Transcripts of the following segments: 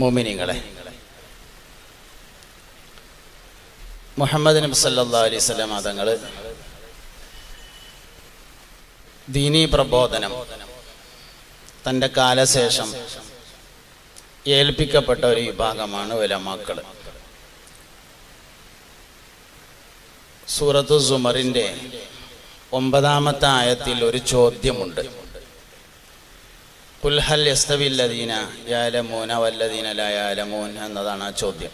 മോമിനിങ്ങളെ മുഹമ്മദ് നബി സല്ലാ അലൈഹി സ്വലം മതങ്ങൾ ദീനീ പ്രബോധനം തന്റെ കാലശേഷം ഏൽപ്പിക്കപ്പെട്ട ഒരു വിഭാഗമാണ് ഉലമാക്കൾ സൂറത്തു സുമറിന്റെ ഒമ്പതാമത്തെ ആയത്തിൽ ഒരു ചോദ്യമുണ്ട്. കുൽഹൽ യസ്തവില്ലദീന യാലമൂന വല്ലദീന ലായാലമൂൻ എന്നതാണ് ആ ചോദ്യം.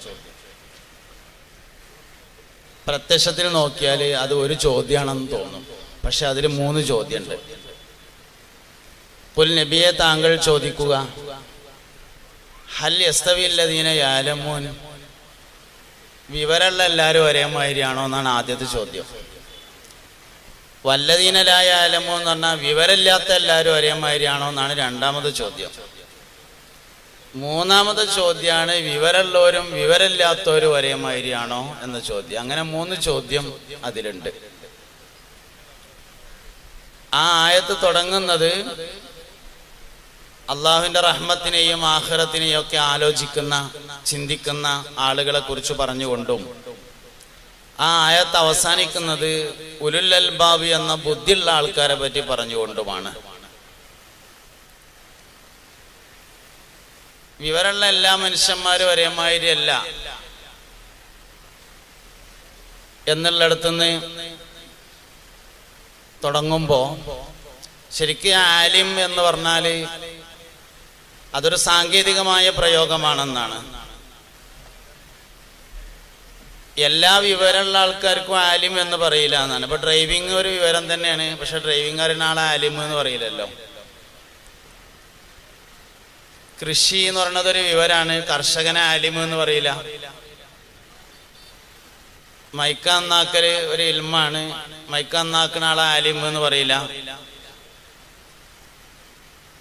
പ്രത്യക്ഷത്തിൽ നോക്കിയാൽ അത് ഒരു ചോദ്യമാണെന്ന് തോന്നും. പക്ഷെ അതിൽ മൂന്ന് ചോദ്യമുണ്ട് പുൽ നബിയെ താങ്കൾ ചോദിക്കുക ഹൽ യസ്തവില്ലദീന യാലമൂൻ? വിവരമുള്ള എല്ലാവരും ഒരേ മാതിരിയാണോ എന്നാണ് ആദ്യത്തെ ചോദ്യം. വല്ലതീനലായ ആലമോ എന്ന് പറഞ്ഞാൽ വിവരമില്ലാത്ത എല്ലാവരും ഒരേ മാതിരിയാണോ എന്നാണ് രണ്ടാമത് ചോദ്യം. മൂന്നാമത് ചോദ്യമാണ് വിവരമുള്ളവരും വിവരമില്ലാത്തവരും ഒരേ മാതിരിയാണോ എന്ന ചോദ്യം. അങ്ങനെ മൂന്ന് ചോദ്യം അതിലുണ്ട്. ആ ആയത്ത് തുടങ്ങുന്നത് അള്ളാഹുവിന്റെ റഹ്മത്തിനെയും ആഹ്റത്തിനെയും ഒക്കെ ആലോചിക്കുന്ന ചിന്തിക്കുന്ന ആളുകളെ കുറിച്ച് പറഞ്ഞുകൊണ്ടും ആ ആയത്ത് അവസാനിക്കുന്നത് അൽബാബി എന്ന ബുദ്ധിയുള്ള ആൾക്കാരെ പറ്റി പറഞ്ഞുകൊണ്ടുമാണ്. വിവരമുള്ള എല്ലാ മനുഷ്യന്മാരും ഒരേ മാതിരിയല്ല എന്നുള്ളിടത്തുനിന്ന് തുടങ്ങുമ്പോൾ ശരിക്കും ആലിം എന്ന് പറഞ്ഞാൽ അതൊരു സാങ്കേതികമായ പ്രയോഗമാണെന്നാണ്. എല്ലാ വിവരമുള്ള ആൾക്കാർക്കും ആലിം എന്ന് പറയില്ല എന്നാണ്. ഇപ്പൊ ഡ്രൈവിംഗ് ഒരു വിവരം തന്നെയാണ്. പക്ഷെ ഡ്രൈവിംഗ് അറിയുന്ന ആളെ ആലിം എന്ന് പറയില്ലല്ലോ. കൃഷി എന്ന് പറയുന്നത് ഒരു വിവരാണ്. കർഷകനെ ആലിം എന്ന് പറയില്ല. മൈക്ക നന്നാക്കൽ ഒരു ഇൽമാണ്. മൈക്ക നന്നാക്കുന്ന ആളെ ആലിം എന്ന് പറയില്ല.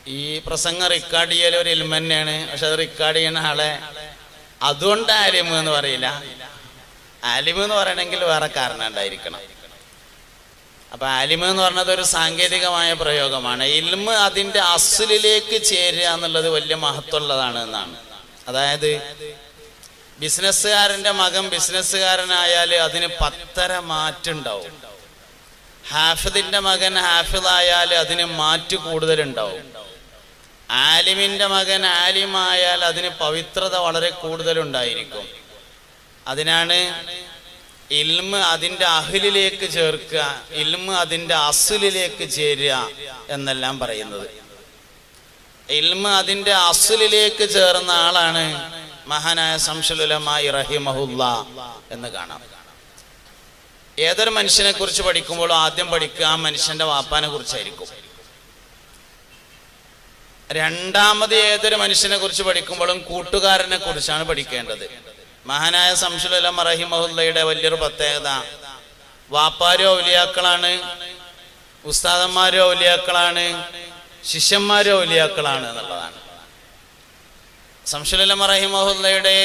ഈ പ്രസംഗം റെക്കോർഡ് ചെയ്യൽ ഒരു ഇൽമ തന്നെയാണ് പക്ഷെ അത് റെക്കോർഡ് ചെയ്യുന്ന ആളെ അതുകൊണ്ട് ആലിം എന്ന് പറയില്ല. ആലിമ് എന്ന് പറയണമെങ്കിൽ വേറെ കാരണം ഉണ്ടായിരിക്കണം. അപ്പൊ അലിമ് എന്ന് പറഞ്ഞത് ഒരു സാങ്കേതികമായ പ്രയോഗമാണ്. ഇൽമ് അതിന്റെ അസലിലേക്ക് ചേരുക എന്നുള്ളത് വലിയ മഹത്വമുള്ളതാണ് എന്നാണ്. അതായത് ബിസിനസ്സുകാരന്റെ മകൻ ബിസിനസ്സുകാരനായാൽ അതിന് പത്തര മാറ്റുണ്ടാവും. ഹാഫിദിന്റെ മകൻ ഹാഫിദായാൽ അതിന് മാറ്റ് കൂടുതലുണ്ടാവും. ആലിമിന്റെ മകൻ ആലിമായാൽ അതിന് പവിത്രത വളരെ കൂടുതലുണ്ടായിരിക്കും. അതിനാണ് ഇൽമ് അതിന്റെ അഹിലിലേക്ക് ചേർക്കുക ഇൽമ് അതിന്റെ അസുലിലേക്ക് ചേരുക എന്നെല്ലാം പറയുന്നത്. ഇൽമ് അതിന്റെ അസുലിലേക്ക് ചേർന്ന ആളാണ് മഹാനായ സംശലുലമായി റഹിമഹുല്ല എന്ന് കാണാം. ഏതൊരു മനുഷ്യനെ കുറിച്ച് പഠിക്കുമ്പോഴും ആദ്യം പഠിക്കുക ആ മനുഷ്യന്റെ വാപ്പാനെ കുറിച്ചായിരിക്കും. രണ്ടാമത് ഏതൊരു മനുഷ്യനെ കുറിച്ച് പഠിക്കുമ്പോഴും കൂട്ടുകാരനെ കുറിച്ചാണ് പഠിക്കേണ്ടത്. മഹാനായ സംശുലം റഹിമഹുല്ലയുടെ വലിയൊരു പ്രത്യേകത. വാപ്പാരോ ഒലിയാക്കളാണ് ഉസ്താദന്മാരോ ഒലിയാക്കളാണ് ശിഷ്യന്മാരോ ഒലിയാക്കളാണ് എന്നുള്ളതാണ്. സംശുലം റഹിമഹുല്ലയുടെ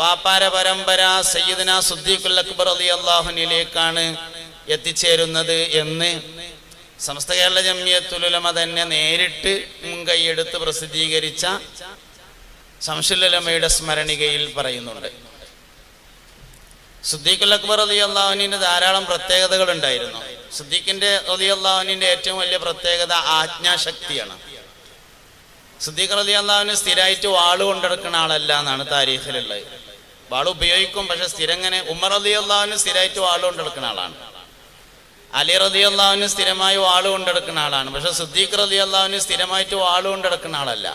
വാപ്പാര പരമ്പര സയ്യിദന സുദ്ദീഖുൽ അക്ബർ അലി അള്ളാഹുനിലേക്കാണ് എത്തിച്ചേരുന്നത് എന്ന് സമസ്ത കേരള ജമ്യത്തുലമ തന്നെ നേരിട്ട് മുൻകൈയെടുത്ത് പ്രസിദ്ധീകരിച്ച സംശുലമയുടെ സ്മരണികയിൽ പറയുന്നുണ്ട്. സുദ്ദീഖുൽ അക്ബർ അലി അള്ളാഹുവിന്റെ ധാരാളം പ്രത്യേകതകൾ ഉണ്ടായിരുന്നു സുദ്ദീഖിന്റെ അലി അള്ളാഹുനിന്റെ ഏറ്റവും വലിയ പ്രത്യേകത ആജ്ഞാശക്തിയാണ് സുദ്ദീഖർ അലി അള്ളാഹുവിന് സ്ഥിരമായിട്ട് വാൾ കൊണ്ടെടുക്കുന്ന ആളല്ല എന്നാണ് താരീഖിലുള്ളത്. വാൾ ഉപയോഗിക്കും പക്ഷെ സ്ഥിരങ്ങനെ ഉമർ അലി അള്ളാഹുവിന് സ്ഥിരമായിട്ട് വാൾ കൊണ്ടെടുക്കുന്ന ആളാണ്. അലി റലി അള്ളാഹുവിന് സ്ഥിരമായി വാൾ കൊണ്ടെടുക്കുന്ന ആളാണ് പക്ഷെ സുദ്ദീഖർ അലി അള്ളാഹുവിന് സ്ഥിരമായിട്ട് വാൾ കൊണ്ടെടുക്കുന്ന ആളല്ല.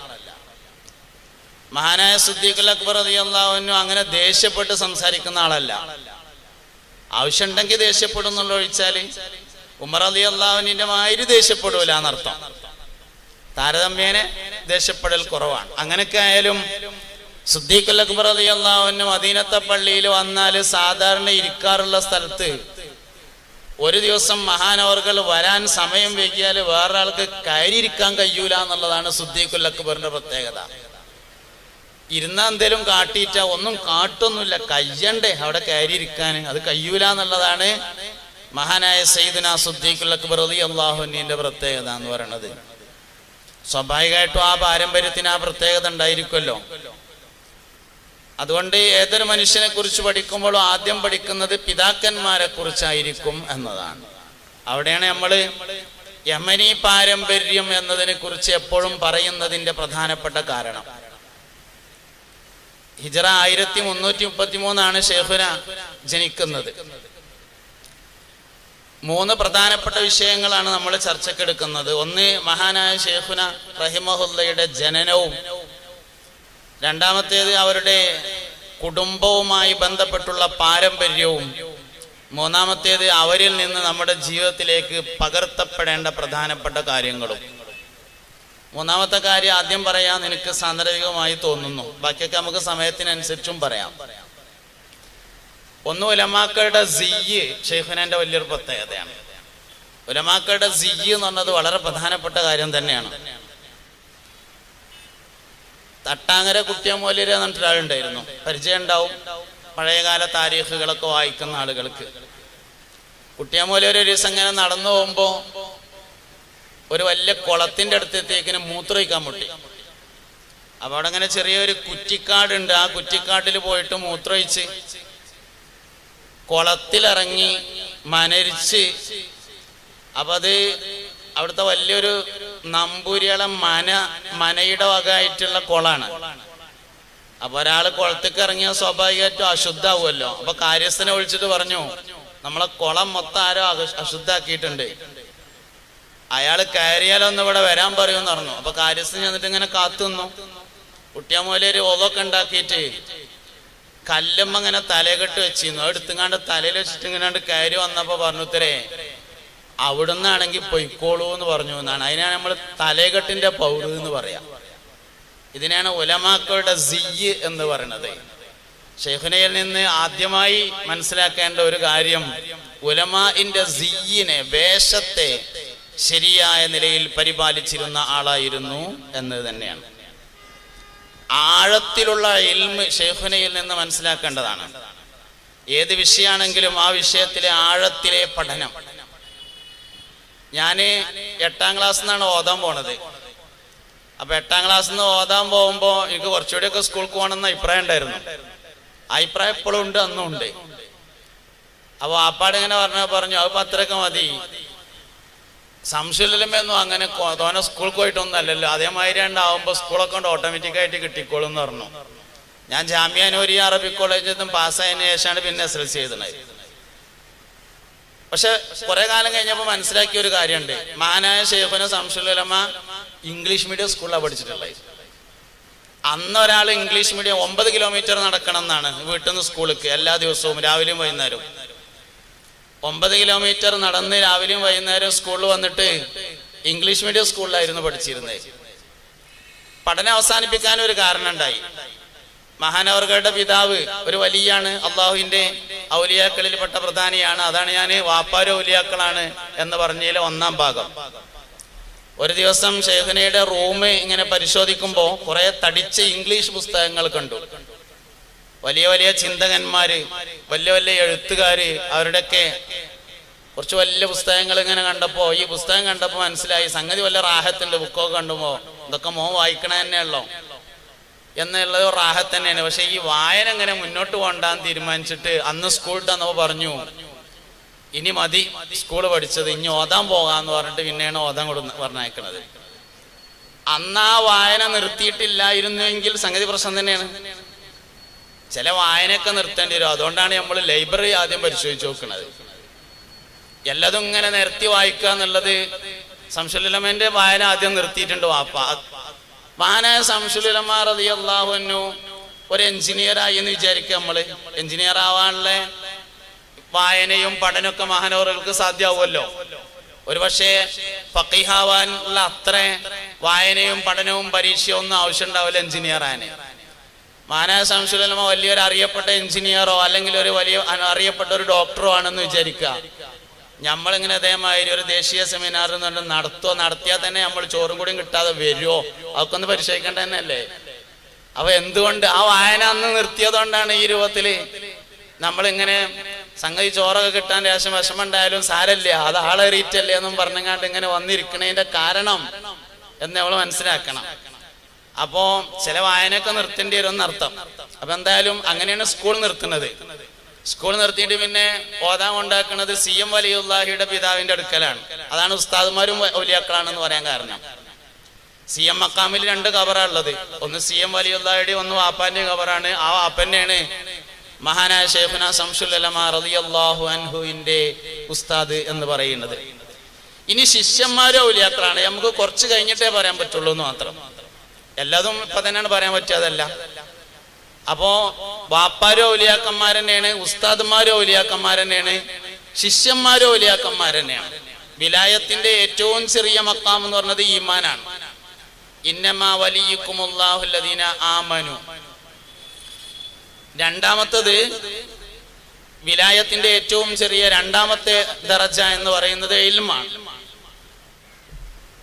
മഹാനായ സുദ്ദീഖുൽ അക്ബർ അലി അള്ളാഹുവിനും അങ്ങനെ ദേഷ്യപ്പെട്ട് സംസാരിക്കുന്ന ആളല്ല. ആവശ്യമുണ്ടെങ്കിൽ ദേഷ്യപ്പെടും എന്നുള്ള ഒഴിച്ചാൽ ഉമർ അലി അള്ളാഹുവിന്റെ മാതിരി ദേഷ്യപ്പെടൂല എന്നർത്ഥം. താരതമ്യേനെ ദേഷ്യപ്പെടൽ കുറവാണ്. അങ്ങനെയൊക്കെ ആയാലും സുദ്ദീഖുൽ അക്ബർ അലി അള്ളാഹുവിന് മദീനത്തെ പള്ളിയിൽ വന്നാൽ സാധാരണ ഇരിക്കാറുള്ള സ്ഥലത്ത് ഒരു ദിവസം മഹാനവർകൾ വരാൻ സമയം വൈകിയാൽ വേറൊരാൾക്ക് കയറിയിരിക്കാൻ കഴിയൂല എന്നുള്ളതാണ് സുദ്ദീഖുൽ അക്ബറിന്റെ പ്രത്യേകത. ഇരുന്ന എന്തേലും കാട്ടിയിട്ട ഒന്നും കാട്ടൊന്നുമില്ല. കയ്യണ്ടേ അവിടെ കയറിയിരിക്കാൻ അത് കയ്യൂല എന്നുള്ളതാണ് മഹാനായ സയ്യിദുന സുദ്ദീഖുൽ അക്ബർ അലി അള്ളാഹുവിന്റെ പ്രത്യേകത എന്ന് പറയണത്. സ്വാഭാവികമായിട്ടും ആ പാരമ്പര്യത്തിന് ആ പ്രത്യേകത ഉണ്ടായിരിക്കുമല്ലോ. അതുകൊണ്ട് ഏതൊരു മനുഷ്യനെ കുറിച്ച് പഠിക്കുമ്പോഴും ആദ്യം പഠിക്കുന്നത് പിതാക്കന്മാരെ കുറിച്ചായിരിക്കും എന്നതാണ്. അവിടെയാണ് നമ്മൾ യമനി പാരമ്പര്യം എന്നതിനെ കുറിച്ച് എപ്പോഴും പറയുന്നതിന്റെ പ്രധാനപ്പെട്ട കാരണം. ഹിജറ ആയിരത്തി മുന്നൂറ്റി മുപ്പത്തി മൂന്നാണ് ഷെയ്ഖുന ജനിക്കുന്നത്. മൂന്ന് പ്രധാനപ്പെട്ട വിഷയങ്ങളാണ് നമ്മൾ ചർച്ചക്കെടുക്കുന്നത് ഒന്ന് മഹാനായ ഷെയ്ഖുന റഹിമഹുല്ലയുടെ ജനനവും. രണ്ടാമത്തേത് അവരുടെ കുടുംബവുമായി ബന്ധപ്പെട്ടുള്ള പാരമ്പര്യവും. മൂന്നാമത്തേത് അവരിൽ നിന്ന് നമ്മുടെ ജീവിതത്തിലേക്ക് പകർത്തപ്പെടേണ്ട പ്രധാനപ്പെട്ട കാര്യങ്ങളും. മൂന്നാമത്തെ കാര്യം ആദ്യം പറയാൻ നിനക്ക് സാന്ദർഭികമായി തോന്നുന്നു. ബാക്കിയൊക്കെ നമുക്ക് സമയത്തിനനുസരിച്ചും പറയാം. ഒന്ന് ഉലമാക്കളുടെ സിയ്യ് ഷെയ്ഖുനാന്റെ വലിയൊരു പ്രത്യേകതയാണ്. ഉലമാക്കളുടെ സിയ്യ് എന്ന് പറഞ്ഞത് വളരെ പ്രധാനപ്പെട്ട കാര്യം തന്നെയാണ്. തട്ടാങ്ങര കുട്ടിയമൂല്യര് എന്നിട്ട് ഒരാളുണ്ടായിരുന്നു. പരിചയം ഉണ്ടാവും പഴയകാല താരീഖുകളൊക്കെ വായിക്കുന്ന ആളുകൾക്ക്. കുട്ടിയമൂലര് ഒരു ദിവസം ഇങ്ങനെ നടന്നു പോകുമ്പോ ഒരു വലിയ കുളത്തിന്റെ അടുത്തെത്തേക്കിന് മൂത്രമൊഴിക്കാൻ മുട്ടി അപ്പൊ അവിടെ അങ്ങനെ ചെറിയൊരു കുറ്റിക്കാടുണ്ട്. ആ കുറ്റിക്കാട്ടിൽ പോയിട്ട് മൂത്രമൊഴിച്ച് കുളത്തിലിറങ്ങി മനരിച്ച്. അപ്പൊ അത് അവിടുത്തെ വലിയൊരു നമ്പൂരിയുടെ മന മനയുടെ വകയായിട്ടുള്ള കുളാണ്. അപ്പൊ ഒരാൾ കുളത്തേക്ക് ഇറങ്ങിയ സ്വാഭാവികമായിട്ടും അശുദ്ധാവുമല്ലോ. അപ്പൊ കാര്യസ്ഥനെ വിളിച്ചിട്ട് പറഞ്ഞു നമ്മളെ കുളം മൊത്തം ആരോ അശുദ്ധാക്കിയിട്ടുണ്ട്. അയാൾ കയറിയാലൊന്നും ഇവിടെ വരാൻ പറയുമെന്ന് പറഞ്ഞു. അപ്പൊ കാര്യസ്ഥൻ ചെന്നിട്ട് ഇങ്ങനെ കാത്തുന്നു കുട്ടിയാമോലെ കുട്ടിയാമൂലൊരു ഓതൊക്കെ ഉണ്ടാക്കിയിട്ട് കല്ലും ഇങ്ങനെ തലകെട്ട് വെച്ചിരുന്നു. എടുത്തുങ്ങാണ്ട് തലയിൽ വെച്ചിട്ട് ഇങ്ങനെ കയറി വന്നപ്പോ പറഞ്ഞു ഉത്തരേ അവിടുന്നാണെങ്കിൽ പൊയ്ക്കോളൂ എന്ന് പറഞ്ഞു എന്നാണ്. അതിനാണ് നമ്മൾ തലകെട്ടിന്റെ പൗര് എന്ന് പറയാം. ഇതിനാണ് ഉലമാക്കളുടെ സിയ് എന്ന് പറയുന്നത് ഷെയ്ഖുനയിൽ നിന്ന് ആദ്യമായി മനസ്സിലാക്കേണ്ട ഒരു കാര്യം ഉലമാഇന്റെ സിയിനെ വേഷത്തെ ശരിയായ നിലയിൽ പരിപാലിച്ചിരുന്ന ആളായിരുന്നു എന്ന് തന്നെയാണ്. ആഴത്തിലുള്ള ഇൽമ് ഷെയ്ഖുനയിൽ നിന്ന് മനസ്സിലാക്കേണ്ടതാണ്. ഏത് വിഷയമാണെങ്കിലും ആ വിഷയത്തിലെ ആഴത്തിലെ പഠനം. ഞാൻ എട്ടാം ക്ലാസ് നിന്നാണ് ഓതാൻ പോണത്. അപ്പൊ എട്ടാം ക്ലാസ് നിന്ന് ഓതാൻ പോകുമ്പോ എനിക്ക് കുറച്ചുകൂടിയൊക്കെ സ്കൂൾക്ക് പോകണമെന്ന് അഭിപ്രായം ഉണ്ടായിരുന്നു. അഭിപ്രായം ഇപ്പോഴും ഉണ്ട് അന്നും ഉണ്ട്. അപ്പൊ ആപ്പാട് ഇങ്ങനെ പറഞ്ഞ പറഞ്ഞു അത് പത്രമൊക്കെ മതി. സംശയമില്ലൊന്നും അങ്ങനെ തോനെ സ്കൂളിൽ പോയിട്ടൊന്നും അല്ലല്ലോ അതേമാതിരി ഉണ്ടാവുമ്പോൾ സ്കൂളൊക്കെ കൊണ്ട് ഓട്ടോമാറ്റിക്കായിട്ട് കിട്ടിക്കോളും എന്ന് പറഞ്ഞു. ഞാൻ ജാമ്യാനൂരി അറബി കോളേജിൽ നിന്നും പാസ്സായതിനു ശേഷമാണ് പിന്നെ എസ് എൽ സി ചെയ്തത് പക്ഷെ കുറെ കാലം കഴിഞ്ഞപ്പോൾ മനസ്സിലാക്കിയ ഒരു കാര്യമുണ്ട്. മാനായ ഷെയ്ഖുന സംശയമില്ലമ്മ ഇംഗ്ലീഷ് മീഡിയം സ്കൂളിലാണ് പഠിച്ചിട്ടുള്ളത്. അന്ന് ഒരാൾ ഇംഗ്ലീഷ് മീഡിയം ഒമ്പത് കിലോമീറ്റർ നടക്കണം എന്നാണ് വീട്ടിൽ നിന്ന് സ്കൂളിലേക്ക് എല്ലാ ദിവസവും രാവിലെയും വൈകുന്നേരവും. ഒമ്പത് കിലോമീറ്റർ നടന്ന് രാവിലെയും വൈകുന്നേരം സ്കൂളിൽ വന്നിട്ട് ഇംഗ്ലീഷ് മീഡിയം സ്കൂളിലായിരുന്നു പഠിച്ചിരുന്നത് പഠനം അവസാനിപ്പിക്കാൻ ഒരു കാരണം ഉണ്ടായി മഹാനവർഗയുടെ പിതാവ് ഒരു വലിയാണ് അള്ളാഹുവിന്റെ ഔലിയാക്കളിൽപ്പെട്ട പ്രധാനിയാണ്. അതാണ് ഞാൻ വാപ്പാര ഔലിയാക്കളാണ് എന്ന് പറഞ്ഞതിലെ ഒന്നാം ഭാഗം. ഒരു ദിവസം ഷെയ്ഖനയുടെ റൂം ഇങ്ങനെ പരിശോധിക്കുമ്പോൾ കുറെ തടിച്ച ഇംഗ്ലീഷ് പുസ്തകങ്ങൾ കണ്ടു. വലിയ വലിയ ചിന്തകന്മാര് വലിയ വലിയ എഴുത്തുകാര് അവരുടെയൊക്കെ കുറച്ച് വലിയ പുസ്തകങ്ങൾ ഇങ്ങനെ കണ്ടപ്പോ ഈ പുസ്തകം കണ്ടപ്പോ മനസ്സിലായി സംഗതി വല്ല റാഹത്തിന്റെ ബുക്കൊക്കെ കണ്ടുമ്പോ. ഇതൊക്കെ മോൻ വായിക്കണ തന്നെയല്ലോ എന്നുള്ളത് റാഹത്ത് തന്നെയാണ്. പക്ഷെ ഈ വായന ഇങ്ങനെ മുന്നോട്ട് കൊണ്ടാന്ന് തീരുമാനിച്ചിട്ട് അന്ന് സ്കൂളിൽ തന്നപ്പോ പറഞ്ഞു ഇനി മതി സ്കൂൾ പഠിച്ചത് ഇനി ഓതാൻ പോകാന്ന് പറഞ്ഞിട്ട് പിന്നെയാണ് ഓതാൻ കൊടുന്ന് പറഞ്ഞയക്കണത്. അന്ന് ആ വായന നിർത്തിയിട്ടില്ലായിരുന്നുവെങ്കിൽ സംഗതി പ്രശ്നം തന്നെയാണ്. ചില വായനയൊക്കെ നിർത്തേണ്ടി വരും. അതുകൊണ്ടാണ് നമ്മൾ ലൈബ്രറി ആദ്യം പരിശോധിച്ച് നോക്കുന്നത്. എല്ലാതും ഇങ്ങനെ നിരത്തി വായിക്കുക എന്നുള്ളത് സംശുലമന്റെ വായന ആദ്യം നിർത്തിയിട്ടുണ്ട് വാപ്പ. മഹാനായ സംശുലമ റളിയല്ലാഹുവിനു ഒരു എഞ്ചിനീയർ ആയി എന്ന് വിചാരിക്കുക നമ്മൾ. എഞ്ചിനീയർ ആവാനുള്ള വായനയും പഠനമൊക്കെ മഹാനവറുകൾക്ക് സാധ്യമാവുമല്ലോ. ഒരുപക്ഷെ ഫക്കീഹാവാനുള്ള അത്ര വായനയും പഠനവും പരീക്ഷയും ഒന്നും ആവശ്യം എഞ്ചിനീയർ ആന് സംശുലമ വലിയൊരു അറിയപ്പെട്ട എഞ്ചിനീയറോ അല്ലെങ്കിൽ ഒരു വലിയ അറിയപ്പെട്ട ഒരു ഡോക്ടറോ ആണെന്ന് വിചാരിക്കുക. നമ്മളിങ്ങനെ അതേമാതിരി ഒരു ദേശീയ സെമിനാർ നടത്തുക നടത്തിയാൽ തന്നെ നമ്മൾ ചോറും കൂടിയും കിട്ടാതെ വരുമോ അതൊക്കെ ഒന്ന് പരിശോധിക്കേണ്ട തന്നെയല്ലേ? അപ്പൊ എന്തുകൊണ്ട് ആ വായന അന്ന് നിർത്തിയതുകൊണ്ടാണ് ഈ രൂപത്തിൽ നമ്മളിങ്ങനെ സംഗതി ചോറൊക്കെ കിട്ടാൻ ശേഷം വിഷമം ഉണ്ടായാലും സാരല്ല അത് ആളേറിയിട്ടല്ലേ എന്നും പറഞ്ഞങ്ങാണ്ട് ഇങ്ങനെ വന്നിരിക്കണതിന്റെ കാരണം എന്ന് നമ്മൾ മനസ്സിലാക്കണം. അപ്പോ ചില വായനയൊക്കെ നിർത്തേണ്ടി വരും എന്നർത്ഥം അപ്പൊ എന്തായാലും അങ്ങനെയാണ് സ്കൂൾ നിർത്തുന്നത്. സ്കൂൾ നിർത്തിയിട്ട് പിന്നെ ഓതാൻ ഉണ്ടാക്കുന്നത് സി എം വലിയുല്ലാഹിയുടെ പിതാവിന്റെ അടുക്കലാണ്. അതാണ് ഉസ്താദുമാരും വലിയാക്കളാണെന്ന് പറയാൻ കാരണം. സി എം മക്കാമിൽ രണ്ട് കവറാണ് ഉള്ളത്. ഒന്ന് സി എം വലിയുല്ലാഹിയുടെ ഒന്ന് വാപ്പാന്റെ കവറാണ് ആ വാപ്പന്നെയാണ് മഹാനായ ഷെയ്ഖുന സംഷുലമ റളിയല്ലാഹു അൻഹുവിന്റെ ഉസ്താദ് എന്ന് പറയുന്നത്. ഇനി ശിഷ്യന്മാരോ ഒലിയാക്കളാണ് നമുക്ക് കുറച്ച് കഴിഞ്ഞിട്ടേ പറയാൻ പറ്റുള്ളൂ എന്ന് മാത്രം. എല്ലാതും ഇപ്പൊ തന്നെയാണ് പറയാൻ പറ്റിയതല്ല അപ്പോ വാപ്പാരോ ഔലിയാക്കന്മാർ തന്നെയാണ് ഉസ്താദുമാരോ ഔലിയാക്കന്മാർ തന്നെയാണ് ശിഷ്യന്മാരോ ഔലിയാക്കന്മാർ തന്നെയാണ് വിലായത്തിന്റെ ഏറ്റവും ചെറിയ മക്കാം എന്ന് പറഞ്ഞത് ഈമാനാണ്. ഇന്നമാ വലിയക്കുമുല്ലാഹുല്ലദീന ആമനു. രണ്ടാമത്തത് വിലായത്തിന്റെ ഏറ്റവും ചെറിയ രണ്ടാമത്തെ ദറജ എന്ന് പറയുന്നത് ഇൽമാണ്.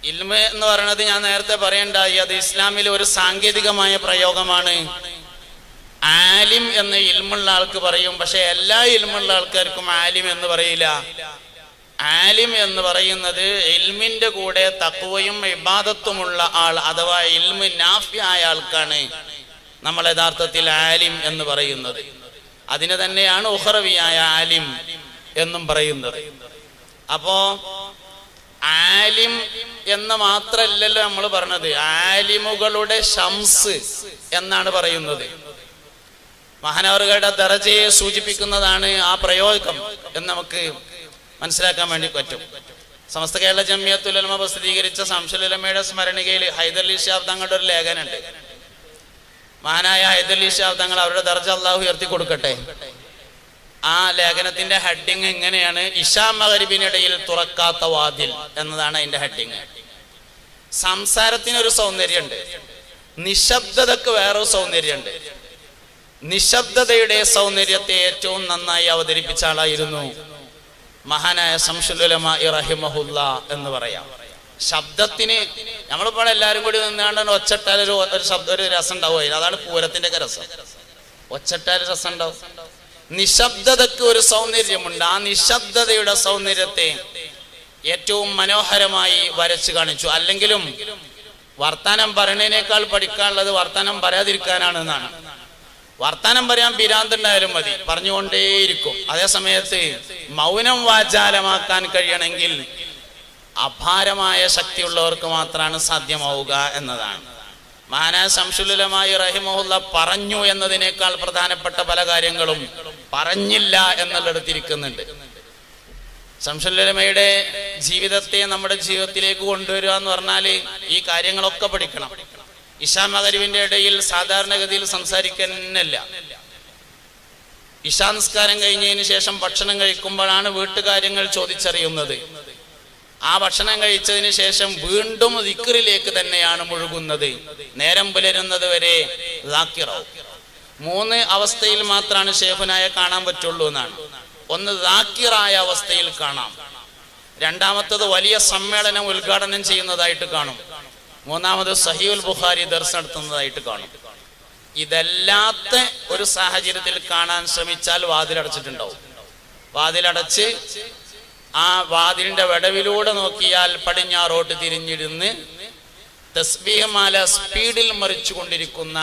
ഇൽമ എന്ന് പറയുന്നത് ഞാൻ നേരത്തെ പറയണ്ടായി. അത് ഇസ്ലാമിൽ ഒരു സാങ്കേതികമായ പ്രയോഗമാണ്. ആലിം എന്ന് ഇൽമുള്ള ആൾക്ക് പറയും. പക്ഷെ എല്ലാ ഇൽമുള്ള ആൾക്കാർക്കും ആലിം എന്ന് പറയില്ല. ആലിം എന്ന് പറയുന്നത് ഇൽമിന്റെ കൂടെ തക്കുവയും ഇബാദത്തുമുള്ള ആൾ അഥവാ ഇൽമ് നാഫിയായ ആൾക്കാണ് നമ്മൾ യഥാർത്ഥത്തിൽ ആലിം എന്ന് പറയുന്നത്. അതിനെ തന്നെയാണ് ഉഹറവിയായ ആലിം എന്നും പറയുന്നത്. അപ്പോ ആലിം എന്ന് മാത്രല്ലല്ലോ നമ്മൾ പറഞ്ഞത്. ആലിമുകളുടെ ഷംസ് എന്നാണ് പറയുന്നത്. മഹാനവറുകളുടെ ദറജയെ സൂചിപ്പിക്കുന്നതാണ് ആ പ്രയോഗം എന്ന് നമുക്ക് മനസ്സിലാക്കാൻ വേണ്ടി പറ്റും. സമസ്ത കേരള ജമിയത്തുലമ പ്രസിദ്ധീകരിച്ച സംശുലമയുടെ സ്മരണികയിൽ ഹൈദർലി ഷാബ് തങ്ങളുടെ ഒരു ലേഖനുണ്ട് മഹാനായ ഹൈദർലി ഷാബ് തങ്ങൾ അവരുടെ ദർജ അള്ളാഹു ഉയർത്തി കൊടുക്കട്ടെ. ആ ലേഖനത്തിന്റെ ഹെഡിങ് ഇങ്ങനെയാണ് ഇഷാ മകരിബിനിടയിൽ തുറക്കാത്ത വാതിൽ എന്നതാണ് അതിന്റെ ഹെഡിങ്. സംസാരത്തിനൊരു സൗന്ദര്യമുണ്ട്. നിശബ്ദതക്ക് വേറൊരു സൗന്ദര്യമുണ്ട്. നിശബ്ദതയുടെ സൗന്ദര്യത്തെ ഏറ്റവും നന്നായി അവതരിപ്പിച്ച ആളായിരുന്നു മഹാനായ സംശുലമ ഇറഹിമഹുല്ല എന്ന് പറയാം. ശബ്ദത്തിന് നമ്മളിപ്പോൾ എല്ലാവരും കൂടി നിന്നാണ്ട് ഒച്ചട്ടാൽ ഒരു ഒരു ശബ്ദം ഒരു രസം ഉണ്ടാവും അതാണ് പൂരത്തിന്റെ ഒക്കെ രസം. ഒച്ചട്ടാൽ രസം ഉണ്ടാവും. നിശബ്ദതക്ക് ഒരു സൗന്ദര്യമുണ്ട്. ആ നിശബ്ദതയുടെ സൗന്ദര്യത്തെ ഏറ്റവും മനോഹരമായി വരച്ചു കാണിച്ചു. അല്ലെങ്കിലും വർത്താനം പറയുന്നതിനേക്കാൾ പഠിക്കാനുള്ളത് വർത്താനം പറയാതിരിക്കാനാണ് എന്നാണ് വർത്താനം പറയാൻ പിരാന്തുണ്ടായാലും മതി. പറഞ്ഞുകൊണ്ടേയിരിക്കും. അതേ സമയത്ത് മൗനം വാചാലമാക്കാൻ കഴിയണമെങ്കിൽ അപാരമായ ശക്തിയുള്ളവർക്ക് മാത്രമാണ് സാധ്യമാവുക എന്നതാണ്. മഹാനായ സംശുലമായി റഹിമുല്ല പറഞ്ഞു എന്നതിനേക്കാൾ പ്രധാനപ്പെട്ട പല കാര്യങ്ങളും പറഞ്ഞില്ല എന്നുള്ളിടത്തിരിക്കുന്നുണ്ട്. സംശുലമയുടെ ജീവിതത്തെ നമ്മുടെ ജീവിതത്തിലേക്ക് കൊണ്ടുവരിക എന്ന് പറഞ്ഞാൽ ഈ കാര്യങ്ങളൊക്കെ പഠിക്കണം. ഇഷാ മകരിവിന്റെ ഇടയിൽ സാധാരണഗതിയിൽ സംസാരിക്കുന്നില്ല ഇഷാംസ്കാരം കഴിഞ്ഞതിന് ശേഷം ഭക്ഷണം കഴിക്കുമ്പോഴാണ് വീട്ടുകാര്യങ്ങൾ ചോദിച്ചറിയുന്നത്. ആ ഭക്ഷണം കഴിച്ചതിന് ശേഷം വീണ്ടും ദിക്റിലേക്ക് തന്നെയാണ് മുഴുകുന്നത്. നേരം പുലരുന്നത് വരെ മൂന്ന് അവസ്ഥയിൽ മാത്രമാണ് ഷേഫുനായ കാണാൻ പറ്റുള്ളൂ എന്നാണ്. ഒന്ന് ദാക്കിറായ അവസ്ഥയിൽ കാണാം. രണ്ടാമത്തത് വലിയ സമ്മേളനം ഉദ്ഘാടനം ചെയ്യുന്നതായിട്ട് കാണും. മൂന്നാമത് സഹീൽ ബുഖാരി ദർശനം നടത്തുന്നതായിട്ട് കാണും. ഇതല്ലാത്ത ഒരു സാഹചര്യത്തിൽ കാണാൻ ശ്രമിച്ചാൽ വാതിലടച്ചിട്ടുണ്ടാവും. വാതിലടച്ച് ആ വാതിലിന്റെ വടവിലൂടെ നോക്കിയാൽ പടിഞ്ഞാറോട്ട് തിരിഞ്ഞിരുന്ന് തസ്ബീഹമാല സ്പീഡിൽ മറിച്ചു കൊണ്ടിരിക്കുന്ന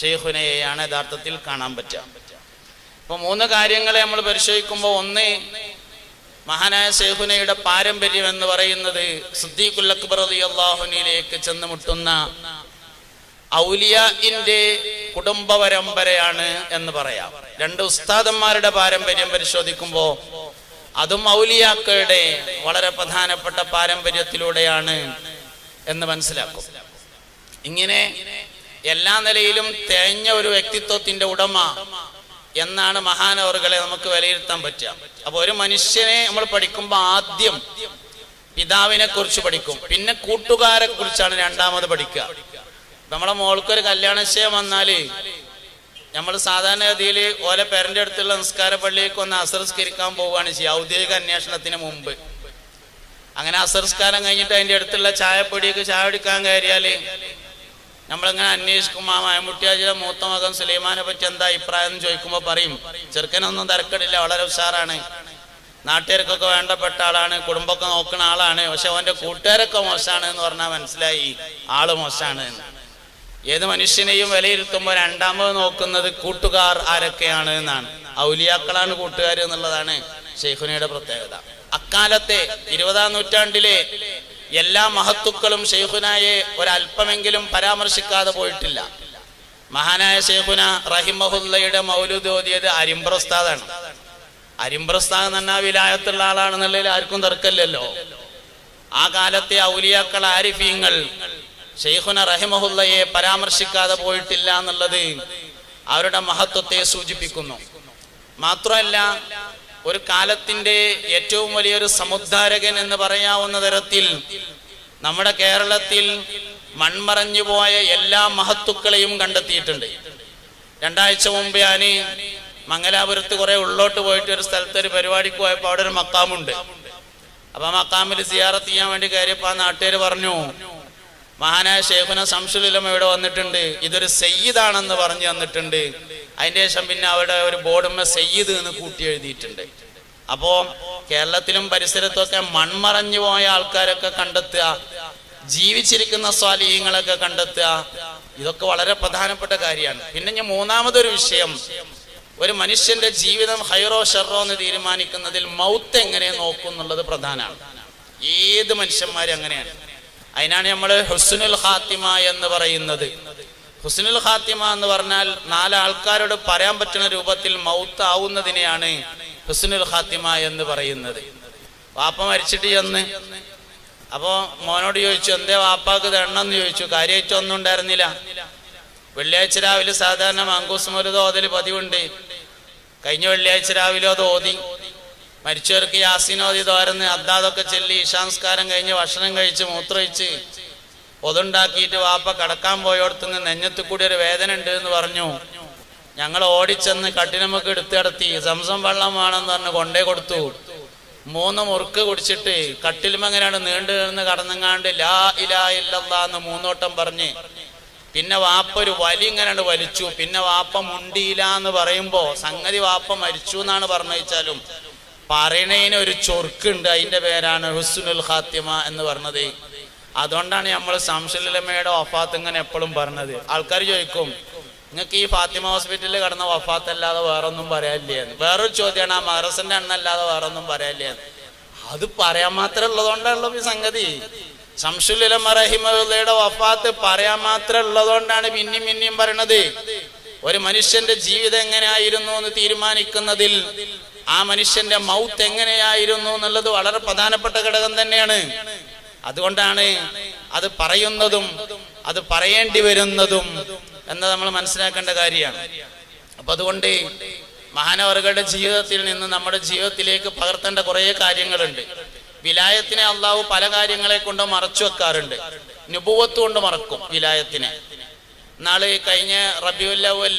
ഷെയ്ഖുനയെയാണ് യഥാർത്ഥത്തിൽ കാണാൻ പറ്റുക. അപ്പൊ മൂന്ന് കാര്യങ്ങളെ നമ്മൾ പരിശോധിക്കുമ്പോൾ ഒന്ന് മഹാനായ ഷെയ്ഖുനയുടെ പാരമ്പര്യം എന്ന് പറയുന്നത് സിദ്ദീഖുൽ അക്ബർ അള്ളാഹുനിലേക്ക് ചെന്ന് മുട്ടുന്ന ഔലിയന്റെ കുടുംബ പരമ്പരയാണ് എന്ന് പറയാം. രണ്ട് ഉസ്താദന്മാരുടെ പാരമ്പര്യം പരിശോധിക്കുമ്പോൾ അതും മൗലിയാക്കളുടെ വളരെ പ്രധാനപ്പെട്ട പാരമ്പര്യത്തിലൂടെയാണ് എന്ന് മനസ്സിലാക്കും. ഇങ്ങനെ എല്ലാ നിലയിലും തേഞ്ഞ ഒരു വ്യക്തിത്വത്തിന്റെ ഉടമ എന്നാണ് മഹാനവറുകളെ നമുക്ക് വിലയിരുത്താൻ പറ്റുക. അപ്പൊ ഒരു മനുഷ്യനെ നമ്മൾ പഠിക്കുമ്പോൾ ആദ്യം പിതാവിനെ കുറിച്ച് പഠിക്കും. പിന്നെ കൂട്ടുകാരെ കുറിച്ചാണ് രണ്ടാമത് പഠിക്കുക. നമ്മളെ മോൾക്കൊരു കല്യാണ നിശ്ചയം വന്നാൽ നമ്മൾ സാധാരണഗതിയിൽ ഓലെ പേരന്റെ അടുത്തുള്ള നിസ്കാര പള്ളിയിലേക്ക് ഒന്ന് അസംസ്കരിക്കാൻ പോവുകയാണ് ചെയ്യുക. ഔദ്യോഗിക അന്വേഷണത്തിന് മുമ്പ്. അങ്ങനെ അസംസ്കാരം കഴിഞ്ഞിട്ട് അതിന്റെ അടുത്തുള്ള ചായപ്പൊടിയൊക്കെ ചായ എടുക്കാൻ കയറിയാൽ നമ്മളിങ്ങനെ അന്വേഷിക്കും ആ മയമുട്ടിയാജിയുടെ മൂത്ത മകൻ സുലൈമാനെ പറ്റി എന്താ അഭിപ്രായം? എന്ന് ചോദിക്കുമ്പോൾ പറയും ചെറുക്കനൊന്നും തിരക്കടില്ല വളരെ ഉഷാറാണ്. നാട്ടുകാർക്കൊക്കെ വേണ്ടപ്പെട്ട ആളാണ് കുടുംബമൊക്കെ നോക്കുന്ന ആളാണ് പക്ഷെ അവന്റെ കൂട്ടുകാരൊക്കെ മോശമാണ് എന്ന് പറഞ്ഞാൽ മനസ്സിലായി. ആൾ മോശമാണ് എന്ന്. ഏത് മനുഷ്യനെയും വിലയിരുത്തുമ്പോൾ രണ്ടാമത് നോക്കുന്നത് കൂട്ടുകാർ ആരൊക്കെയാണ് എന്നാണ്. ഔലിയാക്കളാണ് കൂട്ടുകാർ എന്നുള്ളതാണ് ഷെയ്ഖുനയുടെ പ്രത്യേകത. അക്കാലത്തെ ഇരുപതാം നൂറ്റാണ്ടിലെ എല്ലാ മഹത്തുക്കളും ഷെയ്ഖുനായെ ഒരല്പമെങ്കിലും പരാമർശിക്കാതെ പോയിട്ടില്ല. മഹാനായ ഷെയ്ഖുന റഹിമഹുല്ലയുടെ മൗലൂദ് ഓതിയത് അരിമ്പ്രസ്താദാണ് അരിമ്പ്രസ്താദ് എന്ന് പറഞ്ഞാൽ വിലായത്തുള്ള ആളാണെന്നുള്ളതിൽ ആർക്കും തർക്കമില്ലല്ലോ. ആ കാലത്തെ ഔലിയാക്കൾ ആരിഫീങ്ങൾ ഷെയ്ഖുന റഹിമഹുല്ലയെ പരാമർശിക്കാതെ പോയിട്ടില്ല എന്നുള്ളത് അവരുടെ മഹത്വത്തെ സൂചിപ്പിക്കുന്നു. മാത്രമല്ല ഒരു കാലത്തിന്റെ ഏറ്റവും വലിയൊരു സമുദ്ധാരകൻ എന്ന് പറയാവുന്ന തരത്തിൽ നമ്മുടെ കേരളത്തിൽ മൺമറഞ്ഞു പോയ എല്ലാ മഹത്തുക്കളെയും കണ്ടെത്തിയിട്ടുണ്ട്. രണ്ടാഴ്ച മുമ്പ് ഞാൻ മംഗലാപുരത്ത് കുറെ ഉള്ളോട്ട് പോയിട്ട് ഒരു സ്ഥലത്ത് ഒരു പരിപാടിക്ക് പോയപ്പോൾ അവിടെ ഒരു മക്കാമുണ്ട്. അപ്പൊ ആ മക്കാമിൽ സിയാറത്ത് ചെയ്യാൻ വേണ്ടി കയറിയപ്പോ ആ നാട്ടുകാർ പറഞ്ഞു മഹാനായ ഷേഖുന സംശുലിലും ഇവിടെ വന്നിട്ടുണ്ട്. ഇതൊരു സയ്യിദാണെന്ന് പറഞ്ഞു വന്നിട്ടുണ്ട് അതിന്റെ ശേഷം പിന്നെ അവിടെ ഒരു ബോർഡുമ്മ സയ്യിദ് എന്ന് കൂട്ടി എഴുതിയിട്ടുണ്ട്. അപ്പോ കേരളത്തിലും പരിസരത്തൊക്കെ മൺമറഞ്ഞു പോയ ആൾക്കാരൊക്കെ കണ്ടെത്തുക ജീവിച്ചിരിക്കുന്ന സ്വാലീഹങ്ങളൊക്കെ കണ്ടെത്തുക ഇതൊക്കെ വളരെ പ്രധാനപ്പെട്ട കാര്യമാണ്. പിന്നെ ഞാൻ മൂന്നാമതൊരു വിഷയം ഒരു മനുഷ്യന്റെ ജീവിതം ഹൈറോ ഷെറോ എന്ന് തീരുമാനിക്കുന്നതിൽ മൗത്ത് എങ്ങനെ നോക്കും എന്നുള്ളത് പ്രധാനമാണ്. ഏത് മനുഷ്യന്മാരും അങ്ങനെയാണ്. അതിനാണ് നമ്മൾ ഹുസ്നുൽ ഖാത്തിമ എന്ന് പറയുന്നത്. ഹുസ്നുൽ ഖാത്തിമ എന്ന് പറഞ്ഞാൽ നാല് ആൾക്കാരോട് പറയാൻ പറ്റുന്ന രൂപത്തിൽ മൗത്ത് ആവുന്നതിനെയാണ് ഹുസ്നുൽ ഖാത്തിമ എന്ന് പറയുന്നത്. വാപ്പ മരിച്ചിട്ട് ചെന്ന്. അപ്പോ മോനോട് ചോദിച്ചു എന്തേ വാപ്പാക്ക് തരണം എന്ന് ചോദിച്ചു. കാര്യമായിട്ട് ഒന്നും ഉണ്ടായിരുന്നില്ല. വെള്ളിയാഴ്ച രാവിലെ സാധാരണ മാങ്കൂസ് മരുത് തോതൽ പതിവുണ്ട്. കഴിഞ്ഞ വെള്ളിയാഴ്ച രാവിലെ അത് ഓതി. മരിച്ചവർക്ക് യാസീൻ ഓതി തോരന്ന് അദ്ദാതൊക്കെ ചെല്ലി ഇഷാംസ്കാരം കഴിഞ്ഞ് ഭക്ഷണം കഴിച്ച് മൂത്രയിച്ച് പൊതുണ്ടാക്കിയിട്ട് വാപ്പ കടക്കാൻ പോയോടത്തുനിന്ന് നെഞ്ഞത്ത് കൂടി ഒരു വേദന ഉണ്ട് എന്ന് പറഞ്ഞു. ഞങ്ങൾ ഓടിച്ചെന്ന് കട്ടിനമുക്ക് എടുത്തു കിടത്തി സംസം വെള്ളം വേണമെന്ന് പറഞ്ഞ് കൊണ്ടേ കൊടുത്തു. മൂന്ന് മുറുക്ക് കുടിച്ചിട്ട് കട്ടിലുമെങ്ങനെയാണ് നീണ്ടു നിന്ന് കടന്നങ്ങാണ്ട് ലാ ഇലാ ഇല്ലല്ലാ എന്ന് മൂന്നോട്ടം പറഞ്ഞ്. പിന്നെ വാപ്പ ഒരു വലി ഇങ്ങനെയാണ് വലിച്ചു. പിന്നെ വാപ്പ മുണ്ടിയില്ല എന്ന് പറയുമ്പോ സംഗതി വാപ്പ മരിച്ചു എന്നാണ് പറഞ്ഞാലും പറയണതിന് ഒരു ചൊർക്കുണ്ട് അതിന്റെ പേരാണ് ഹുസ്നുൽ ഖാത്തിമ എന്ന് പറഞ്ഞത്. അതുകൊണ്ടാണ് നമ്മൾ സംശുലമയുടെ വഫാത്ത് ഇങ്ങനെ എപ്പോഴും പറഞ്ഞത്. ആൾക്കാർ ചോദിക്കും നിങ്ങൾക്ക് ഈ ഫാത്തിമ ഹോസ്പിറ്റലിൽ കിടന്ന വഫാത്ത് അല്ലാതെ വേറൊന്നും പറയാനില്ലേ? വേറൊരു ചോദ്യമാണ് ആ മദ്രസന്റെ എണ്ണ അല്ലാതെ വേറൊന്നും പറയാനില്ലേ? അത് പറയാൻ മാത്രം ഉള്ളതുകൊണ്ടാണല്ലോ ഈ സംഗതി. ശംസുലമ റഹിമയുടെ വഫാത്ത് പറയാൻ മാത്രം ഉള്ളതുകൊണ്ടാണ് പിന്നെയും പിന്നെയും പറയണത്. ഒരു മനുഷ്യന്റെ ജീവിതം എങ്ങനെയായിരുന്നു എന്ന് തീരുമാനിക്കുന്നതിൽ ആ മനുഷ്യന്റെ മൗത്ത് എങ്ങനെയായിരുന്നു എന്നുള്ളത് വളരെ പ്രധാനപ്പെട്ട ഘടകം തന്നെയാണ്. അതുകൊണ്ടാണ് അത് പറയുന്നതും അത് പറയേണ്ടി വരുന്നതും എന്ന് നമ്മൾ മനസ്സിലാക്കേണ്ട കാര്യമാണ്. അപ്പൊ അതുകൊണ്ട് മഹാനവറുകളുടെ ജീവിതത്തിൽ നിന്ന് നമ്മുടെ ജീവിതത്തിലേക്ക് പകർത്തേണ്ട കുറേ കാര്യങ്ങളുണ്ട്. വിലായത്തിനെ അള്ളാഹു പല കാര്യങ്ങളെ കൊണ്ട് മറച്ചു വെക്കാറുണ്ട്. നുപുവത്ത് കൊണ്ട് മറക്കും വിലായത്തിനെ. നാളെ കഴിഞ്ഞ റബിയുല്ലവൽ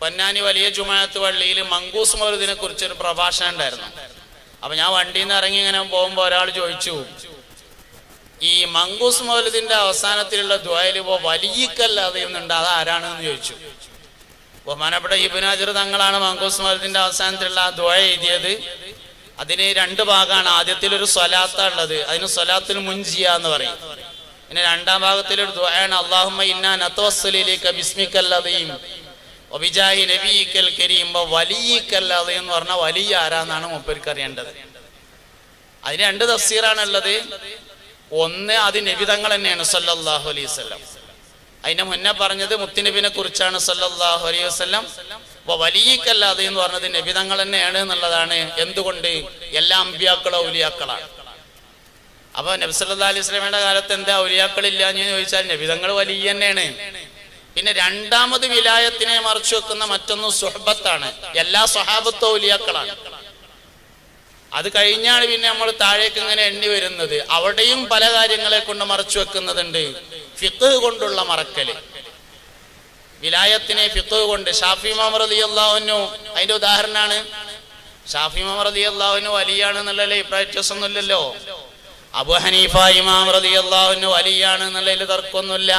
പൊന്നാനി വലിയ ജുമാഅത്ത് പള്ളിയിൽ മങ്കൂസ് മൗലൂദിനെ കുറിച്ചൊരു പ്രഭാഷണം ഉണ്ടായിരുന്നു. അപ്പൊ ഞാൻ വണ്ടിയിൽ നിന്ന് ഇറങ്ങി ഇങ്ങനെ പോകുമ്പോൾ ഒരാൾ ചോദിച്ചു ഈ മങ്കൂസ് മൗലൂദിന്റെ അവസാനത്തിലുള്ള ദ്വായൽ ഇപ്പോ വലിയക്കല്ലാതെ എന്നുണ്ട് അത് ആരാണെന്ന് ചോദിച്ചു. ബഹുമാനപ്പെട്ട ഇബുനാജർ തങ്ങളാണ് മങ്കൂസ് മൗലൂദിന്റെ അവസാനത്തിലുള്ള ആ ദ്വായ എഴുതിയത്. അതിന് രണ്ട് ഭാഗമാണ്. ആദ്യത്തിൽ ഒരു സ്വലാത്ത ഉള്ളത് അതിന് സ്വലാത്തിൽ മുൻജിയ എന്ന് പറയും. പിന്നെ രണ്ടാം ഭാഗത്തിൽ ഒരു ദ്വായാണ് അള്ളാഹുമ്മ ഇന്നാ നത്തവസ്സലിലേക്ക് ബിസ്മിക്കല്ലതയും ഒബിജാഹി നബീക്കൽ കരീം വലിയക്കല്ലാതെ എന്ന് പറഞ്ഞാൽ വലിയ ആരാന്നാണ് മൂപ്പർക്ക് അറിയേണ്ടത്. അതിന് രണ്ട് തഫ്സീറാണുള്ളത്. ഒന്ന് അത് നബിതങ്ങൾ തന്നെയാണ് സല്ലാഹു അലൈഹി വസല്ലം. അതിന്റെ മുന്നേ പറഞ്ഞത് മുത്തുനബിനെ കുറിച്ചാണ് സല്ലാഹു അലൈഹി വസ്ലം അപ്പൊ വലിയക്കല്ലാതെ എന്ന് പറഞ്ഞത് നബിതങ്ങൾ തന്നെയാണ് എന്നുള്ളതാണ്. എന്തുകൊണ്ട്? എല്ലാ അമ്പിയാക്കളോ ഔലിയാക്കളാണ്. അപ്പൊ നബി സല്ലല്ലാഹു അലൈഹി വസല്ലമയുടെ കാലത്ത് എന്താ ഔലിയാക്കളില്ല എന്ന് ചോദിച്ചാൽ നബിതങ്ങൾ വലിയ തന്നെയാണ്. പിന്നെ രണ്ടാമത് വിലായത്തിനെ മറച്ചു വെക്കുന്ന മറ്റൊന്ന് സുഹബത്താണ്. എല്ലാ സ്വഹാബത്തും ഔലിയാക്കളാണ്. അത് കഴിഞ്ഞാണ് പിന്നെ നമ്മൾ താഴേക്ക് ഇങ്ങനെ എണ്ണി വരുന്നത്. അവിടെയും പല കാര്യങ്ങളെ കൊണ്ട് മറച്ചു വെക്കുന്നതുണ്ട്. ഫിത്ത് കൊണ്ടുള്ള മറക്കൽ. വിലായത്തിനെ ഫിത്ത് കൊണ്ട് ഷാഫി മാമറതി അള്ളാഹുനു അതിന്റെ ഉദാഹരണമാണ്. ഷാഫി മാമറതി അള്ളാഹുനു വലിയാണ് പ്രാക്ടീസൊന്നുമില്ലല്ലോ വ്യത്യാസമൊന്നുമില്ലല്ലോ. അബു ഹനീഫ ഇമാം റതി അള്ളാഹുനു വലിയാണ് എന്നുള്ളതിൽ തർക്കമൊന്നുമില്ല.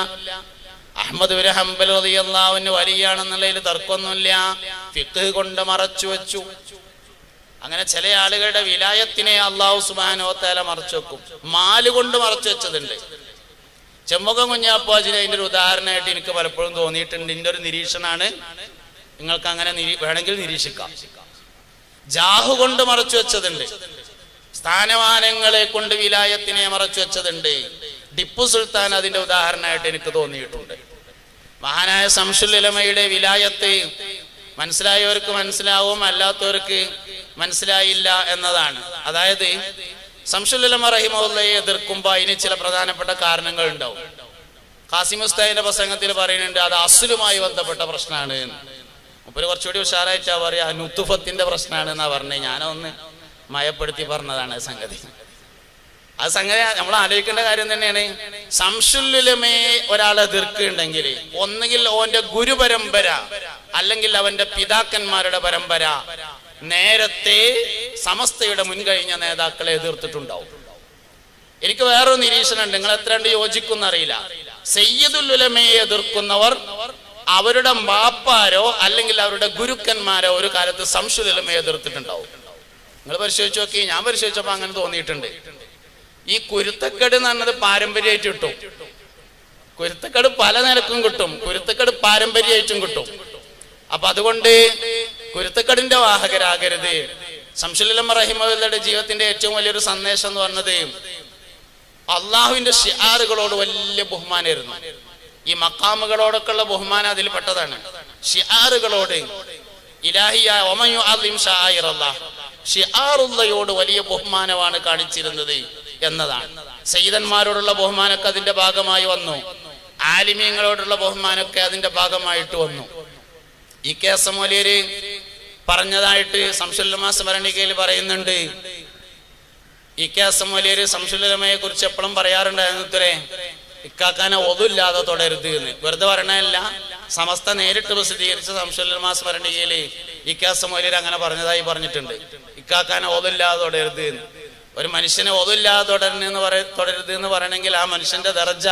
അഹമ്മദ് ബിൻ ഹംബൽ റതി അള്ളാഹുനു വലിയാണെന്നുള്ളതിൽ തർക്കമൊന്നുമില്ല. ഫിക്ക് കൊണ്ട് മറച്ചു വെച്ചു. അങ്ങനെ ചില ആളുകളുടെ വിലായത്തിനെ അള്ളാഹു സുബാനോ തല മറച്ചു വെക്കും. മാൽ കൊണ്ട് മറച്ചു വെച്ചതുണ്ട്. ചെമ്മകം കുഞ്ഞാപ്പാജിന് അതിന്റെ ഒരു ഉദാഹരണമായിട്ട് എനിക്ക് പലപ്പോഴും തോന്നിയിട്ടുണ്ട്. ഇതിന്റെ ഒരു നിരീക്ഷണമാണ്. നിങ്ങൾക്ക് അങ്ങനെ വേണമെങ്കിൽ നിരീക്ഷിക്കാം. ജാഹു കൊണ്ട് മറച്ചു വെച്ചതുണ്ട്. സ്ഥാനമാനങ്ങളെ കൊണ്ട് വിലായത്തിനെ മറച്ചു വെച്ചതുണ്ട്. ടിപ്പു സുൽത്താൻ അതിന്റെ ഉദാഹരണമായിട്ട് എനിക്ക് തോന്നിയിട്ടുണ്ട്. മഹാനായ സംശുലമയുടെ വിലായത്ത് മനസ്സിലായവർക്ക് മനസ്സിലാവും അല്ലാത്തവർക്ക് മനസ്സിലായില്ല എന്നതാണ്. അതായത് സംശുലമ റഹിമുള്ളയെ എതിർക്കുമ്പോൾ അതിന് ചില പ്രധാനപ്പെട്ട കാരണങ്ങൾ ഉണ്ടാവും ഖാസിം ഉസ്താദിന്റെ പ്രസംഗത്തിൽ പറയുന്നുണ്ട് അത് അസുലുമായി ബന്ധപ്പെട്ട പ്രശ്നമാണ് മുപ്പര് കുറച്ചുകൂടി ഉഷാറായിട്ടാ പറയാ നുത്തുഫത്തിന്റെ പ്രശ്നമാണ് എന്നാ പറഞ്ഞത് ഞാനൊന്ന് മയപ്പെടുത്തി പറഞ്ഞതാണ് സംഗതി. ആ സംഗതി നമ്മൾ ആലോചിക്കേണ്ട കാര്യം തന്നെയാണ്. സംശുല്ലുലമേ ഒരാളെ തീർക്കുന്നുണ്ടെങ്കിൽ ഒന്നുകിൽ ഓന്റെ ഗുരുപരമ്പര അല്ലെങ്കിൽ അവന്റെ പിതാക്കന്മാരുടെ പരമ്പര നേരത്തെ സമസ്തയുടെ മുൻകഴിഞ്ഞ നേതാക്കളെ എതിർത്തിട്ടുണ്ടാവും. എനിക്ക് വേറൊരു നിരീക്ഷണം ഉണ്ട് നിങ്ങൾ എത്ര കണ്ട് യോജിക്കുന്ന അറിയില്ല. സയ്യിദുൽ ഉലമയെ എതിർക്കുന്നവർ അവരുടെ മാപ്പാരോ അല്ലെങ്കിൽ അവരുടെ ഗുരുക്കന്മാരോ ഒരു കാലത്ത് സംശുലമയെ എതിർത്തിട്ടുണ്ടാവും. നിങ്ങൾ പരിശോധിച്ച് നോക്കി ഞാൻ പരിശോധിച്ചപ്പോൾ അങ്ങനെ തോന്നിയിട്ടുണ്ട്. ഈ കുരുത്തക്കേട് എന്ന് പറഞ്ഞത് പാരമ്പര്യമായിട്ട് കിട്ടും. കുരുത്തക്കേട് പല നിരക്കും കിട്ടും. കുരുത്തക്കേട് പാരമ്പര്യമായിട്ടും കിട്ടും. അപ്പൊ അതുകൊണ്ട് കുരുത്തക്കേടിന്റെ വാഹകരാകരുത്. സംശുലം റഹിമുള്ളയുടെ ജീവിതത്തിന്റെ ഏറ്റവും വലിയൊരു സന്ദേശം എന്ന് പറഞ്ഞത് അള്ളാഹുവിന്റെ ഷിയാറുകളോട് വലിയ ബഹുമാനമായിരുന്നു. ഈ മക്കാമുകളോടൊക്കെ ഉള്ള ബഹുമാനം അതിൽ പെട്ടതാണ് ഷിയാറുകളോട് ഇലാഹിയ ഒമയു അലിം ഷിയാറുള്ളയോട് വലിയ ബഹുമാനമാണ് കാണിച്ചിരുന്നത്. എന്നതാണ്. സയ്യിദന്മാരോടുള്ള ബഹുമാനമൊക്കെ അതിന്റെ ഭാഗമായി വന്നു. ആലിമീങ്ങളോടുള്ള ബഹുമാനമൊക്കെ അതിന്റെ ഭാഗമായിട്ട് വന്നു. ഈ കെ എസ് മൊലിയര് പറഞ്ഞതായിട്ട് സംശുല്ലമ സ്മരണികയിൽ പറയുന്നുണ്ട്. ഈ എസ് മൊലിയര് സംശുല്ലമയെ കുറിച്ച് എപ്പോഴും പറയാറുണ്ടായിരുന്നു ഇത്രേ ഇക്കാക്കാനെ ഒതുല്ലാതെ തുടരുത് എന്ന്. വെറുതെ പറയണല്ല സമസ്ത നേരിട്ട് പ്രസിദ്ധീകരിച്ച സംശുല്ലമ സ്മരണികയിൽ ഈ കെ എസ് മൊലിയർ അങ്ങനെ പറഞ്ഞതായി പറഞ്ഞിട്ടുണ്ട്. ഇക്കാക്കാനെ ഒതുല്ലാതെ തുടരുത് എന്ന്. ഒരു മനുഷ്യനെ ഒതുല്ലാതെ തുടരണെന്ന് പറയ തുടരുത് എന്ന് പറയണമെങ്കിൽ ആ മനുഷ്യന്റെ ദർജ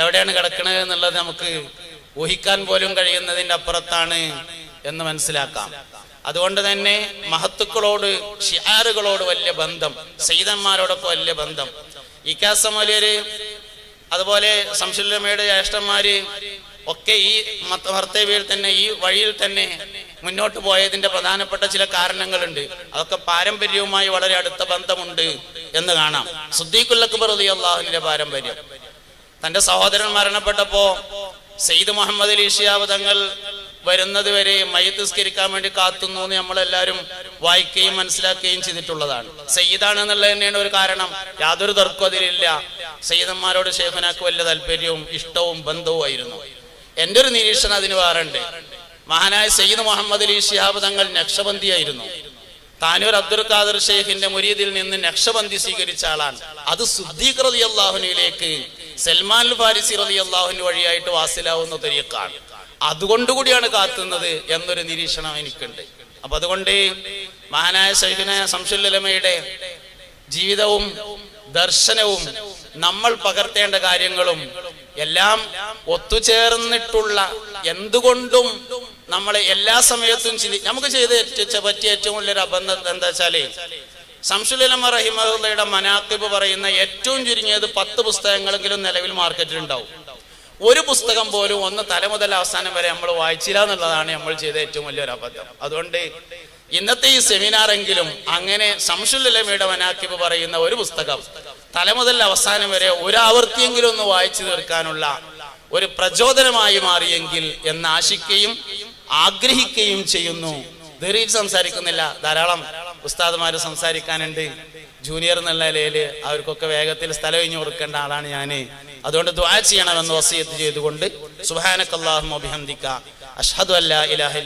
എവിടെയാണ് കിടക്കുന്നത് എന്നുള്ളത് നമുക്ക് ഊഹിക്കാൻ പോലും കഴിയുന്നതിന്റെ അപ്പുറത്താണ് എന്ന് മനസ്സിലാക്കാം. അതുകൊണ്ട് തന്നെ മഹത്തുക്കളോട് ഷിയാറുകളോട് വലിയ ബന്ധം സൈതന്മാരോടൊപ്പം വലിയ ബന്ധം. ഇക്കാസമലിയര് അതുപോലെ സംശുല്ലമ്മയുടെ ജ്യേഷ്ഠന്മാര് ഒക്കെ ഈ മർത്തവ്യയിൽ തന്നെ ഈ വഴിയിൽ തന്നെ മുന്നോട്ട് പോയതിന്റെ പ്രധാനപ്പെട്ട ചില കാരണങ്ങളുണ്ട്. അതൊക്കെ പാരമ്പര്യവുമായി വളരെ അടുത്ത ബന്ധമുണ്ട് എന്ന് കാണാം. സുദ്ദീഖുല്ലക്ബർ അലി അള്ളാഹുവിന്റെ പാരമ്പര്യം. തന്റെ സഹോദരൻ മരണപ്പെട്ടപ്പോ സെയ്ദ് മുഹമ്മദ് അലി ഷിയാബ് തങ്ങൾ വരുന്നത് വരെ മയത്തിസ്കരിക്കാൻ വേണ്ടി കാത്തുന്നു എന്ന് നമ്മളെല്ലാവരും വായിക്കുകയും മനസ്സിലാക്കുകയും ചെയ്തിട്ടുള്ളതാണ്. സയ്യിദാണ് എന്നുള്ളത് തന്നെയാണ് ഒരു കാരണം. യാതൊരു തർക്കവും അതിലില്ല. സയ്യിദന്മാരോട് ഷേഖനാക്ക് വലിയ താല്പര്യവും ഇഷ്ടവും ബന്ധവും ആയിരുന്നു. എന്റെ ഒരു നിരീക്ഷണം അതിന് വേറുണ്ട് മഹാനായ സയ്യിദ് മുഹമ്മദ് അലി ഷിഹാബ് തങ്ങൾ നക്ഷബന്ധിയായിരുന്നു. താനൂർ അബ്ദുൽ ഖാദർ ഷെയ്ഖിന്റെ മുരീദിൽ നിന്ന് നക്ഷബന്ധി സ്വീകരിച്ച ആളാണ്. അത് സുദ്ദീഖ് റതി അള്ളാഹുനിലേക്ക് സൽമാൻ ഫാരിസി റതി അള്ളാഹുന് വഴിയായിട്ട് വാസിലാവുന്ന തരീക്കാണ് അതുകൊണ്ടുകൂടിയാണ് കാത്തുന്നത് എന്നൊരു നിരീക്ഷണം എനിക്കുണ്ട്. അപ്പൊ അതുകൊണ്ട് മഹാനായ ഷെയ്ഖിന സംശുല്ലമയുടെ ജീവിതവും ദർശനവും നമ്മൾ പകർത്തേണ്ട കാര്യങ്ങളും എല്ലാം ഒത്തുചേർന്നിട്ടുള്ള എന്തുകൊണ്ടും നമ്മളെ എല്ലാ സമയത്തും ചിന്തി നമുക്ക് ചെയ്ത് പറ്റിയ ഏറ്റവും വലിയൊരു അബന്ധം എന്താ വെച്ചാൽ സംശുലമ റഹിമുള്ളയുടെ മനാക്കിബ് പറയുന്ന ഏറ്റവും ചുരുങ്ങിയത് പത്ത് പുസ്തകങ്ങളെങ്കിലും നിലവിൽ മാർക്കറ്റിൽ ഉണ്ടാവും. ഒരു പുസ്തകം പോലും ഒന്ന് തല മുതൽ അവസാനം വരെ നമ്മൾ വായിച്ചില്ല എന്നുള്ളതാണ് നമ്മൾ ചെയ്ത ഏറ്റവും വലിയൊരു അബദ്ധം. അതുകൊണ്ട് ഇന്നത്തെ ഈ സെമിനാറെങ്കിലും അങ്ങനെ സംശുലമയുടെ മനാക്കിബ് പറയുന്ന ഒരു പുസ്തകം തല മുതൽ അവസാനം വരെ ഒരു ആവൃത്തിയെങ്കിലും ഒന്ന് വായിച്ചു തീർക്കാനുള്ള ഒരു പ്രചോദനമായി മാറിയെങ്കിൽ എന്ന് ആശിക്കുകയും ആഗ്രഹിക്കുകയും ചെയ്യുന്നു. ദീർഘിച്ച് സംസാരിക്കുന്നില്ല. ധാരാളം ഉസ്താദ്മാര് സംസാരിക്കാനുണ്ട്. ജൂനിയർ എന്നുള്ള നിലയിൽ അവർക്കൊക്കെ വേഗത്തിൽ സ്ഥലം ഒഴിഞ്ഞു കൊടുക്കേണ്ട ആളാണ് ഞാൻ അതുകൊണ്ട് ദ്വാ ചെയ്യണമെന്ന് വസീത്ത് ചെയ്തുകൊണ്ട് സുബ്ഹാനക്കല്ലാഹുമ്മ ബിഹംദിക അഷ്ഹദു അല്ലാ ഇലാഹ